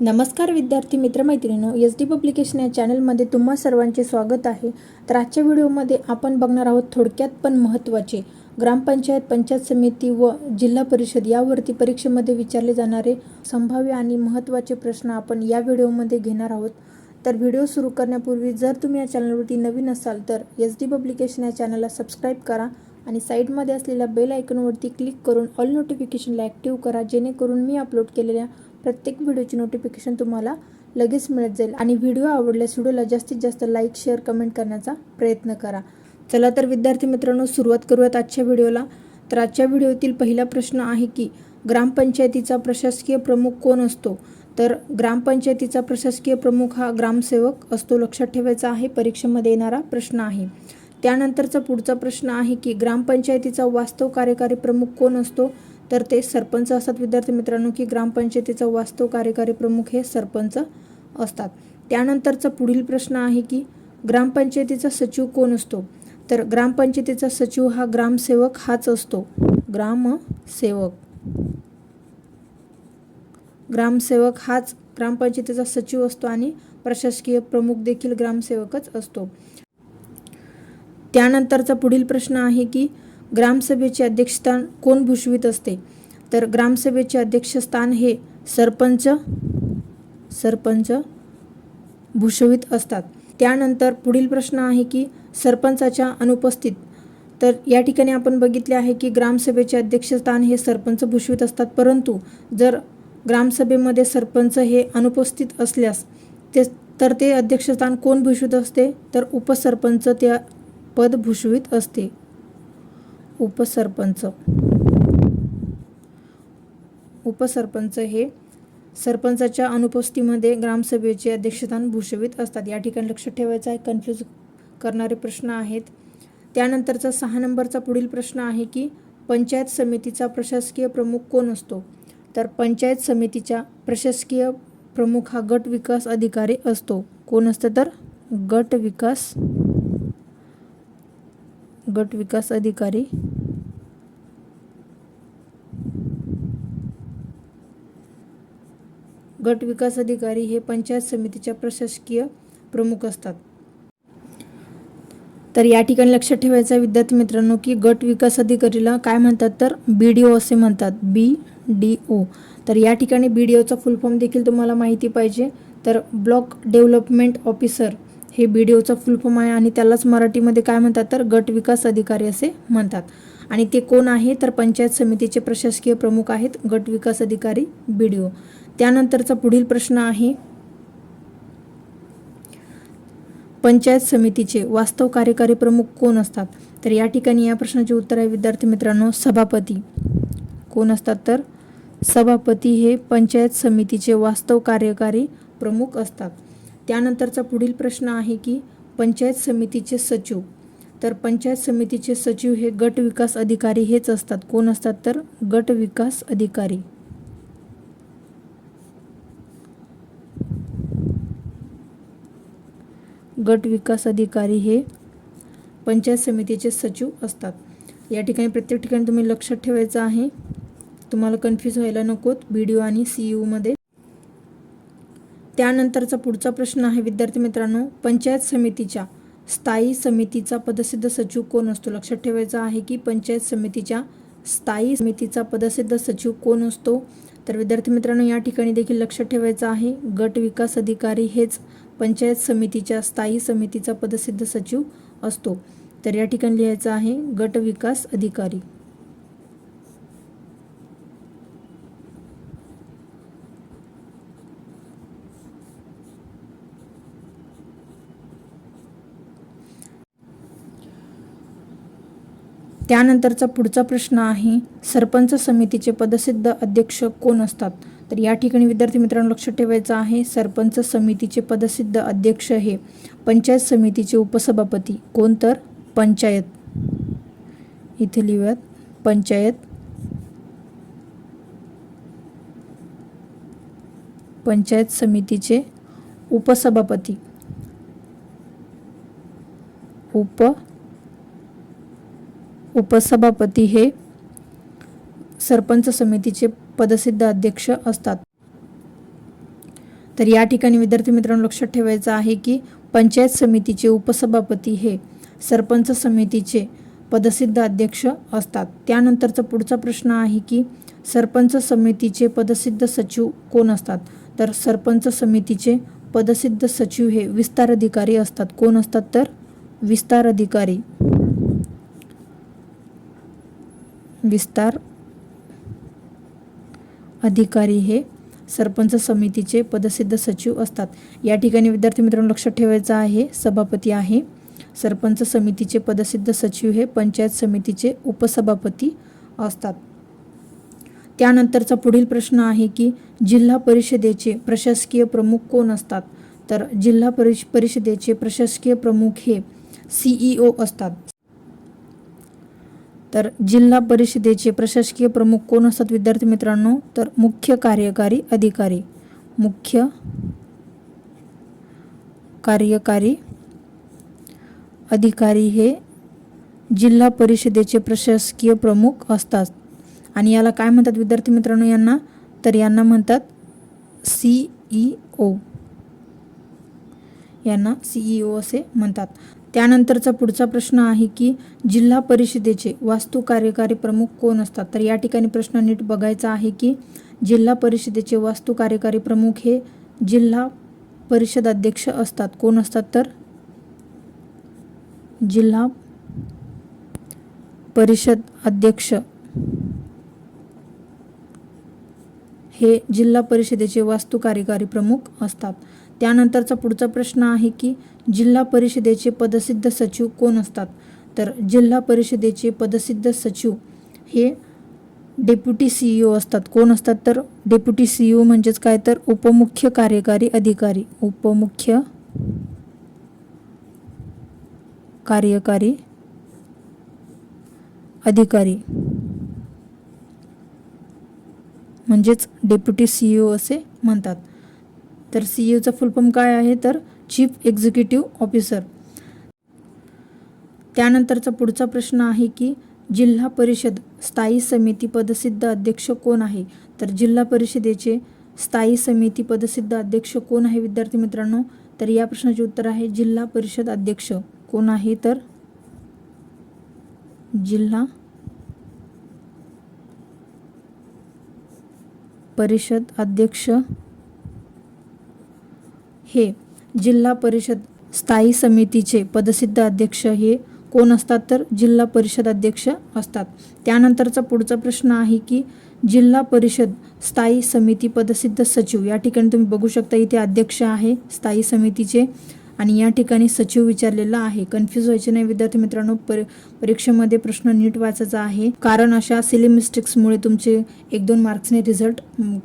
नमस्कार विद्यार्थी मित्रमैत्रिणींनो S D publication या चॅनलमध्ये तुम्हा सर्वांचे स्वागत आहे. तर आजच्या व्हिडिओमध्ये आपण बघणार आहोत थोडक्यात पण महत्त्वाचे. ग्रामपंचायत पंचायत समिती व जिल्हा परिषद यावरती परीक्षेमध्ये विचारले जाणारे संभाव्य आणि महत्त्वाचे प्रश्न आपण या व्हिडिओमध्ये घेणार आहोत. तर व्हिडिओ सुरू करण्यापूर्वी जर तुम्ही या चॅनलवरती नवीन असाल तर एस डी पब्लिकेशन या चॅनलला सबस्क्राईब करा आणि साईडमध्ये असलेल्या बेल आयकॉनवरती क्लिक करून ऑल नोटिफिकेशनला ॲक्टिव्ह करा जेणेकरून मी अपलोड केलेल्या प्रत्येक व्हिडिओची नोटिफिकेशन तुम्हाला लगेच मिळत जाईल. आणि व्हिडिओ आवडल्यास व्हिडिओला जास्तीत जास्त लाईक शेअर कमेंट करण्याचा प्रयत्न करा. चला तर विद्यार्थी मित्रांनो सुरुवात करूयात आजच्या व्हिडिओला. तर आजच्या व्हिडिओतील पहिला प्रश्न आहे की ग्रामपंचायतीचा प्रशासकीय प्रमुख कोण असतो? तर ग्रामपंचायतीचा प्रशासकीय प्रमुख हा ग्रामसेवक असतो लक्षात ठेवायचा आहे. परीक्षेमध्ये येणारा प्रश्न आहे. त्यानंतरचा पुढचा प्रश्न आहे की ग्रामपंचायतीचा वास्तव कार्यकारी प्रमुख कोण असतो? तर ते सरपंच असतात विद्यार्थी मित्रांनो की ग्रामपंचायतीचा वास्तव कार्यकारी प्रमुख हे सरपंच असतात. त्यानंतरचा पुढील प्रश्न आहे की ग्रामपंचायतीचा सचिव कोण असतो? तर ग्रामपंचायतीचा सचिव हा ग्रामसेवक हाच असतो. ग्रामसेवक. ग्रामसेवक हाच ग्रामपंचायतीचा सचिव असतो आणि प्रशासकीय प्रमुख देखील ग्रामसेवकच असतो. त्यानंतरचा पुढील प्रश्न आहे की ग्रामसभेचे अध्यक्षस्थान कोण भूषवित असते? तर ग्रामसभेचे अध्यक्षस्थान हे सरपंच सरपंच भूषवित असतात. त्यानंतर पुढील प्रश्न आहे की सरपंचाच्या अनुपस्थित तर या ठिकाणी आपण बघितले आहे की ग्रामसभेचे अध्यक्षस्थान हे सरपंच भूषवित असतात. परंतु जर ग्रामसभेमध्ये सरपंच हे अनुपस्थित असल्यास ते तर ते अध्यक्षस्थान कोण भूषवित असते? तर उपसरपंच त्या पद भूषवित असते. उपसरपंच. उपसरपंच हे सरपंचाच्या अनुपस्थितीमध्ये ग्रामसभेचे अध्यक्षस्थान भूषवित असतात. या ठिकाणी लक्ष ठेवायचं आहे. कन्फ्यूज करणारे प्रश्न आहेत. त्यानंतरचा सहा नंबरचा पुढील प्रश्न आहे की पंचायत समितीचा प्रशासकीय प्रमुख कोण असतो? तर पंचायत समितीच्या प्रशासकीय प्रमुख हा गट विकास अधिकारी असतो. कोण असतं तर? गट विकास गट विकास अधिकारी गट विकास अधिकारी हे पंचायत समितीच्या प्रशासकीय प्रमुख असतात. तर या ठिकाणी लक्षात ठेवायचं आहे विद्यार्थी मित्रांनो की गट विकास अधिकारीला काय म्हणतात तर बी डी ओ असे म्हणतात बी डी ओ तर या ठिकाणी बी डी ओचा फुल फॉर्म देखील तुम्हाला माहिती पाहिजे. तर ब्लॉक डेव्हलपमेंट ऑफिसर हे बी डी ओचा फुल फॉर्म आहे आणि त्यालाच मराठीमध्ये काय म्हणतात तर गट विकास अधिकारी असे म्हणतात. आणि ते कोण आहे? तर पंचायत समितीचे प्रशासकीय प्रमुख आहेत गट विकास अधिकारी बी डी ओ त्यानंतरचा पुढील प्रश्न आहे. पंचायत समितीचे वास्तव कार्यकारी प्रमुख कोण असतात? तर या ठिकाणी या प्रश्नाचे उत्तर आहे विद्यार्थी मित्रांनो सभापती. कोण असतात तर? सभापती हे पंचायत समितीचे वास्तव कार्यकारी प्रमुख असतात. त्यानंतरचा पुढील प्रश्न आहे की पंचायत समितीचे सचिव. तर पंचायत समितीचे सचिव हे गट विकास अधिकारी हेच असतात. कोण असतात तर? गट विकास अधिकारी. गट विकास अधिकारी हे पंचायत समितीचे सचिव असतात. या ठिकाणी प्रत्येक ठिकाणी तुम्ही लक्षात ठेवायचं आहे. तुम्हाला कन्फ्यूज व्हायला नकोत. बी डी ओ आणि सी यूमध्ये त्यानंतरचा पुढचा प्रश्न आहे विद्यार्थी मित्रांनो पंचायत समितीच्या स्थायी समितीचा पदसिद्ध सचिव कोण असतो? लक्षात ठेवायचं आहे की पंचायत समितीच्या स्थायी समितीचा पदसिद्ध सचिव कोण असतो? तर विद्यार्थी मित्रांनो या ठिकाणी देखील लक्षात ठेवायचं आहे. गट विकास अधिकारी हेच पंचायत समितीच्या स्थायी समितीचा पदसिद्ध सचिव असतो. तर या ठिकाणी लिहायचं आहे गट विकास अधिकारी. त्यानंतरचा पुढचा प्रश्न आहे सरपंच समितीचे पदसिद्ध अध्यक्ष कोण असतात? तर या ठिकाणी विद्यार्थी मित्रांनो लक्षात ठेवायचं आहे. सरपंच समितीचे पदसिद्ध अध्यक्ष हे पंचायत समितीचे उपसभापती. कोण तर? पंचायत. इथे लिहूयात. पंचायत. पंचायत समितीचे उपसभापती. उप उपसभापती हे सरपंच समितीचे पदसिद्ध अध्यक्ष असतात. तर या ठिकाणी विद्यार्थी मित्रांनो लक्षात ठेवायचं आहे की पंचायत समितीचे उपसभापती हे सरपंच समितीचे पदसिद्ध अध्यक्ष असतात. त्यानंतरचा पुढचा प्रश्न आहे की सरपंच समितीचे पदसिद्ध सचिव कोण असतात? तर सरपंच समितीचे पदसिद्ध सचिव हे विस्तार अधिकारी असतात. कोण असतात तर? विस्तार अधिकारी. विस्तार अधिकारी हे सरपंच समितीचे पदसिद्ध सचिव असतात. या ठिकाणी विद्यार्थी मित्रांनो लक्षात ठेवायचं आहे सभापती आहे. सरपंच समितीचे पदसिद्ध सचिव हे पंचायत समितीचे उपसभापती असतात. त्यानंतरचा पुढील प्रश्न आहे की जिल्हा परिषदेचे प्रशासकीय प्रमुख कोण असतात? तर जिल्हा परिष परिषदेचे प्रशासकीय प्रमुख हे सीईओ असतात. तर जिल्हा परिषदेचे प्रशासकीय प्रमुख कोण असतात विद्यार्थी मित्रांनो? तर मुख्य कार्यकारी अधिकारी मुख्य कार्यकारी अधिकारी हे जिल्हा परिषदेचे प्रशासकीय प्रमुख असतात. आणि याला काय म्हणतात विद्यार्थी मित्रांनो यांना? तर यांना म्हणतात सी ओ. यांना सीईओ असे म्हणतात. त्यानंतरचा पुढचा प्रश्न आहे की जिल्हा परिषदेचे वास्तू कार्यकारी प्रमुख कोण असतात? तर या ठिकाणी प्रश्न नीट बघायचा आहे की जिल्हा परिषदेचे वास्तू कार्यकारी प्रमुख हे जिल्हा परिषद अध्यक्ष असतात. कोण असतात तर? जिल्हा परिषद अध्यक्ष हे जिल्हा परिषदेचे वास्तू कार्यकारी प्रमुख असतात. त्यानंतरचा पुढचा प्रश्न आहे की जिल्हा परिषदेचे पदसिद्ध सचिव कोण असतात? तर जिल्हा परिषदेचे पदसिद्ध सचिव हे डेप्युटी सी ओ असतात. कोण असतात? तर डेप्युटी सी ओ म्हणजेच काय? तर उपमुख्य कार्यकारी अधिकारी. उपमुख्य कार्यकारी अधिकारी. म्हणजेच डेप्युटी सी ओ असे म्हणतात. तर सी ईओचा फुल फॉर्म काय आहे तर चीफ एक्झिक्युटिव्ह ऑफिसर त्यानंतरचा पुढचा प्रश्न आहे की जिल्हा परिषद स्थायी समिती पदसिद्ध अध्यक्ष कोण आहे? तर जिल्हा परिषदेचे स्थायी समिती पदसिद्ध अध्यक्ष कोण आहे विद्यार्थी मित्रांनो? तर या प्रश्नाचे उत्तर आहे जिल्हा परिषद अध्यक्ष. कोण आहे तर? जिल्हा परिषद अध्यक्ष हे जिल्हा परिषद स्थायी समितीचे पदसिद्ध अध्यक्ष हे कोण असतात तर जिल्हा परिषद अध्यक्ष असतात. त्यानंतरचा पुढचा प्रश्न आहे की जिल्हा परिषद स्थायी समिती पदसिद्ध सचिव या ठिकाणी तुम्ही बघू शकता इथे अध्यक्ष आहे. स्थायी समितीचे आणि या ठिकाणी सचिव विचारलेला आहे. कन्फ्यूज व्हायचे नाही विद्यार्थी मित्रांनो पर परीक्षेमध्ये प्रश्न नीट वाचायचा आहे. कारण अशा सिली मिस्टेक्समुळे तुमचे एक दोन मार्क्सने रिझल्ट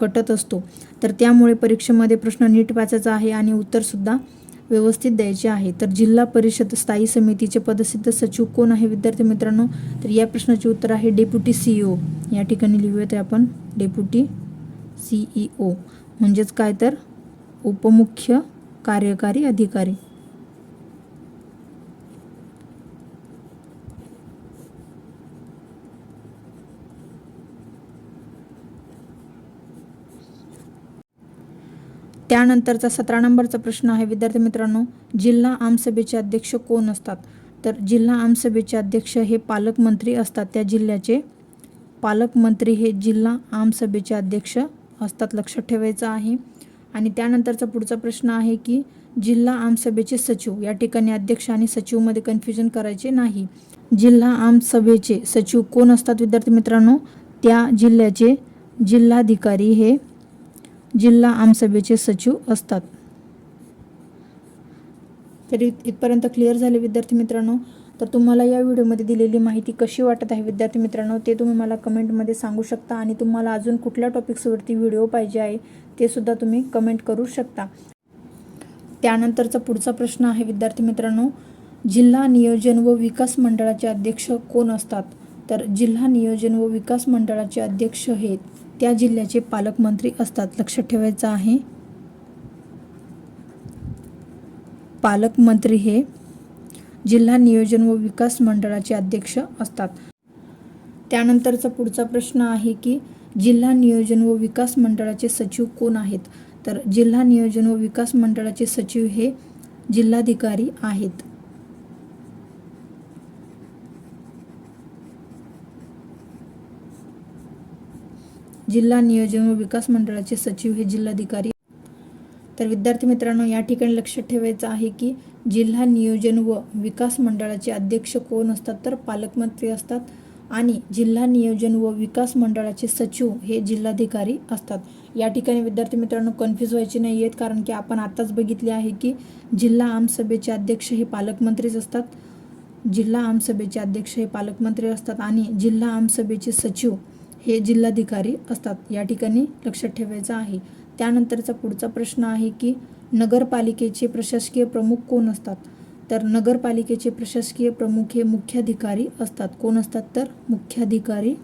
कटत असतो. तर त्यामुळे परीक्षेमध्ये प्रश्न नीट वाचायचा आहे आणि उत्तरसुद्धा व्यवस्थित द्यायचे आहे. तर जिल्हा परिषद स्थायी समितीचे पदसिद्ध सचिव कोण आहे विद्यार्थी मित्रांनो? तर या प्रश्नाचे उत्तर आहे डेप्युटी सीईओ या ठिकाणी लिहूयात आपण डेप्युटी सीईओ म्हणजेच काय तर? उपमुख्य कार्यकारी अधिकारी. त्यानंतरचा सतरा नंबरचा प्रश्न आहे विद्यार्थी मित्रांनो जिल्हा आमसभेचे अध्यक्ष कोण असतात? तर जिल्हा आमसभेचे अध्यक्ष हे पालकमंत्री असतात. त्या जिल्ह्याचे पालकमंत्री हे जिल्हा आमसभेचे अध्यक्ष असतात. लक्षात ठेवायचं आहे. आणि त्यानंतरचा पुढचा प्रश्न आहे की जिल्हा आमसभेचे सचिव या ठिकाणी अध्यक्ष आणि सचिवमध्ये कन्फ्युजन करायचे नाही. जिल्हा आमसभेचे सचिव कोण असतात विद्यार्थी मित्रांनो? त्या जिल्ह्याचे जिल्हाधिकारी हे जिल्हा आमसभेचे सचिव असतात. तरी इथपर्यंत क्लिअर झाले विद्यार्थी मित्रांनो? तर तुम्हाला या व्हिडिओमध्ये दिलेली माहिती कशी वाटत आहे विद्यार्थी मित्रांनो ते तुम्ही मला कमेंटमध्ये सांगू शकता आणि तुम्हाला अजून कुठल्या टॉपिक्सवरती व्हिडिओ पाहिजे आहे ते सुद्धा तुम्ही कमेंट करू शकता. त्यानंतरचा पुढचा प्रश्न आहे विद्यार्थी मित्रांनो जिल्हा नियोजन व विकास मंडळाचे अध्यक्ष कोण असतात? तर जिल्हा नियोजन व विकास मंडळाचे अध्यक्ष हे त्या जिल्ह्याचे पालकमंत्री असतात. लक्षात ठेवायचं आहे. पालकमंत्री हे जिल्हा नियोजन व विकास मंडळाचे अध्यक्ष असतात. त्यानंतरचा पुढचा प्रश्न आहे की जिल्हा नियोजन व विकास मंडळाचे सचिव कोण आहेत? तर जिल्हा नियोजन व विकास मंडळाचे सचिव हे जिल्हाधिकारी आहेत. जिल्हा नियोजन व विकास मंडळाचे सचिव हे जिल्हाधिकारी. तर विद्यार्थी मित्रांनो या ठिकाणी लक्षात ठेवायचं आहे की जिल्हा नियोजन व विकास मंडळाचे अध्यक्ष कोण असतात तर पालकमंत्री असतात आणि जिल्हा नियोजन व विकास मंडळाचे सचिव हे जिल्हाधिकारी असतात. या ठिकाणी विद्यार्थी मित्रांनो कन्फ्यूज व्हायचे नाही आहेत कारण की आपण आत्ताच बघितले आहे की जिल्हा आमसभेचे अध्यक्ष हे पालकमंत्रीच असतात जिल्हा आमसभेचे अध्यक्ष हे पालकमंत्री असतात आणि जिल्हा आमसभेचे सचिव हे जिल्हाधिकारी असतात. या ठिकाणी लक्षात ठेवायचं आहे. त्यानंतरचा पुढचा प्रश्न आहे की नगरपालिकेचे प्रशासकीय प्रमुख कोण असतात? तर नगरपालिकेचे प्रशासकीय प्रमुख हे मुख्याधिकारी असतात. कोण असतात तर? मुख्याधिकारी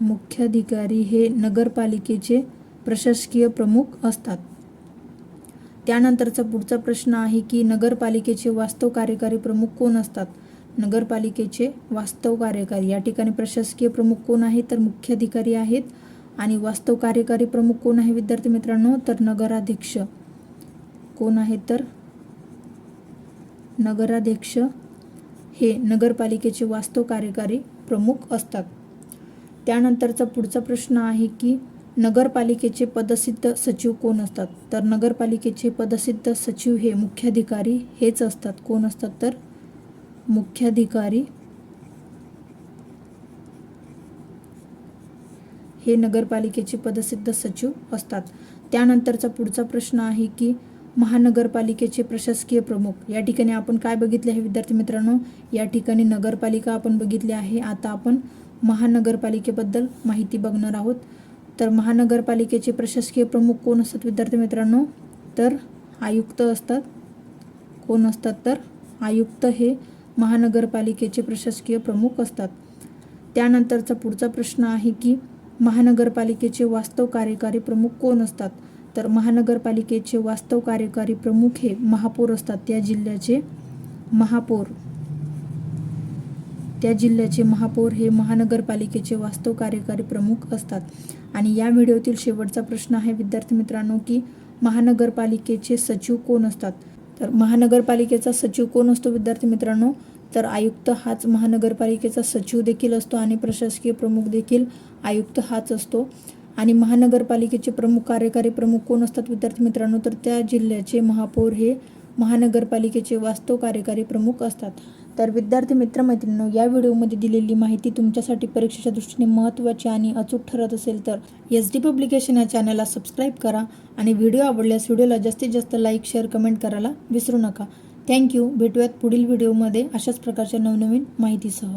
मुख्याधिकारी हे नगरपालिकेचे प्रशासकीय प्रमुख असतात. त्यानंतरचा पुढचा प्रश्न आहे की नगरपालिकेचे वास्तव कार्यकारी प्रमुख कोण असतात? नगरपालिकेचे वास्तव कार्यकारी या ठिकाणी प्रशासकीय प्रमुख कोण आहेत? तर मुख्याधिकारी आहेत आणि वास्तव कार्यकारी प्रमुख कोण आहे विद्यार्थी मित्रांनो? तर नगराध्यक्ष. कोण आहे तर? नगराध्यक्ष हे नगरपालिकेचे वास्तव कार्यकारी प्रमुख असतात. त्यानंतरचा पुढचा प्रश्न आहे की नगरपालिकेचे पदसिद्ध सचिव कोण असतात? तर नगरपालिकेचे पदसिद्ध सचिव हे मुख्याधिकारी हेच असतात. कोण असतात तर? मुख्याधिकारी हे नगरपालिकेचे पदसिद्ध सचिव असतात. त्यानंतरचा पुढचा प्रश्न आहे की महानगरपालिकेचे प्रशासकीय प्रमुख या ठिकाणी आपण काय बघितले आहे विद्यार्थी मित्रांनो? या ठिकाणी नगरपालिका आपण बघितली आहे. आता आपण महानगरपालिकेबद्दल माहिती बघणार आहोत. तर महानगरपालिकेचे प्रशासकीय प्रमुख कोण असतात विद्यार्थी मित्रांनो? तर आयुक्त असतात. कोण असतात? तर आयुक्त हे महानगरपालिकेचे प्रशासकीय प्रमुख असतात. त्यानंतरचा पुढचा प्रश्न आहे की महानगरपालिकेचे वास्तव कार्यकारी प्रमुख कोण असतात? तर महानगरपालिकेचे वास्तव कार्यकारी प्रमुख हे महापौर असतात. त्या जिल्ह्याचे महापौर. त्या जिल्ह्याचे महापौर हे महानगरपालिकेचे वास्तव कार्यकारी प्रमुख असतात. आणि या व्हिडिओतील शेवटचा प्रश्न आहे विद्यार्थी मित्रांनो की महानगरपालिकेचे सचिव कोण असतात? तर महानगरपालिकेचा सचिव कोण असतो विद्यार्थी मित्रांनो? तर आयुक्त हाच महानगरपालिकेचा सचिव देखील असतो आणि प्रशासकीय प्रमुख देखील आयुक्त हाच असतो. आणि महानगरपालिकेचे प्रमुख कार्यकारी प्रमुख कोण असतात विद्यार्थी मित्रांनो? तर त्या जिल्ह्याचे महापौर हे महानगरपालिकेचे वास्तव कार्यकारी प्रमुख असतात. तर विद्यार्थी मित्रमैत्रिणींनो या व्हिडिओमध्ये दिलेली माहिती तुमच्यासाठी परीक्षेच्या दृष्टीने महत्त्वाची आणि अचूक ठरत असेल तर एस डी पब्लिकेशन या चॅनलला सबस्क्राईब करा आणि व्हिडिओ आवडल्यास व्हिडिओला जास्तीत जास्त लाईक शेअर कमेंट करायला विसरू नका. थँक्यू भेटूयात पुढील व्हिडिओमध्ये अशाच प्रकारच्या नवनवीन माहितीसह.